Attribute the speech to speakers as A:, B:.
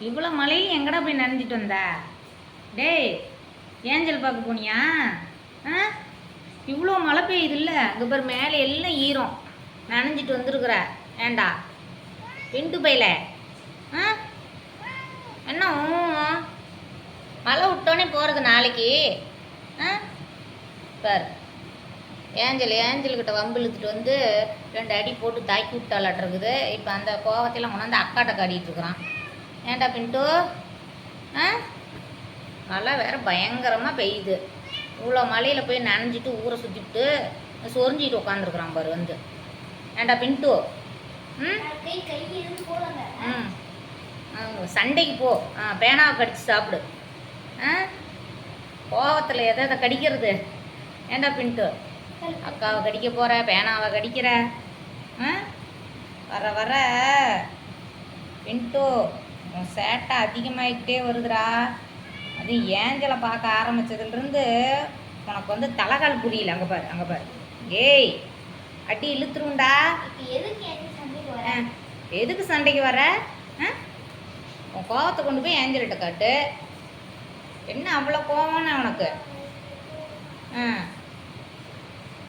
A: இவ்வளோ மழையில எங்கடா போய் நனைஞ்சிட்டு வந்த? டேய் ஏஞ்சல் பார்க்க போனியா? ஆ? இவ்வளோ மழை பெய்யுது இல்லை அங்கே பேர் மேலே எல்லாம் ஈரம். நனைஞ்சிட்டு வந்துருக்குற. ஏண்டா? பிண்டு பையில. ஆ? என்ன மழை விட்டோன்னே போகிறது நாளைக்கு. ஆ? பார். ஏஞ்சல் ஏஞ்சல்கிட்ட வம்பு இழுத்துட்டு வந்து ரெண்டு அடி போட்டு தாக்கி விட்டாலாட்டிருக்குது இப்போ அந்த கோவத்தையெல்லாம் கொண்டாந்து அக்காட்ட காட்டிகிட்டு இருக்கிறான். ஏன்டா பின்ட்டு ஆ? மழை வேற பயங்கரமாக பெய்யுது. இவ்வளோ மலையில் போய் நனைஞ்சிட்டு ஊரை சுற்றிட்டு சொரிஞ்சிட்டு உட்காந்துருக்குறான் பாரு வந்து. ஏன்டா பின்ட்டு ம்? ம். ஆ, சண்டைக்கு போ. ஆ பேனாவை கடிச்சு சாப்பிடு. ஆ? கோவத்தில் எதை எதை கடிக்கிறது? ஏன்டா பின்ட்டு அக்காவை கடிக்க போகிற பேனாவை கடிக்கிற? ஆ? வர வர. பின்ட்டு உன் சேட்டை அதிகமாகிக்கிட்டே வருதுடா. அது ஏஞ்சலை பார்க்க ஆரம்பிச்சதுலேருந்து உனக்கு வந்து தலைகால் புரியல. அங்கே பாரு அங்கே பாரு. ஏய் அடி இழுத்துருண்டா
B: எதுக்கு சண்டைக்கு வர?
A: ஆ, எதுக்கு சண்டைக்கு வர? ஆ? உன் கோவத்தை கொண்டு போய் ஏஞ்சல்கிட்ட காட்டு. என்ன அவ்வளோ கோவம்னு உனக்கு? ஆ.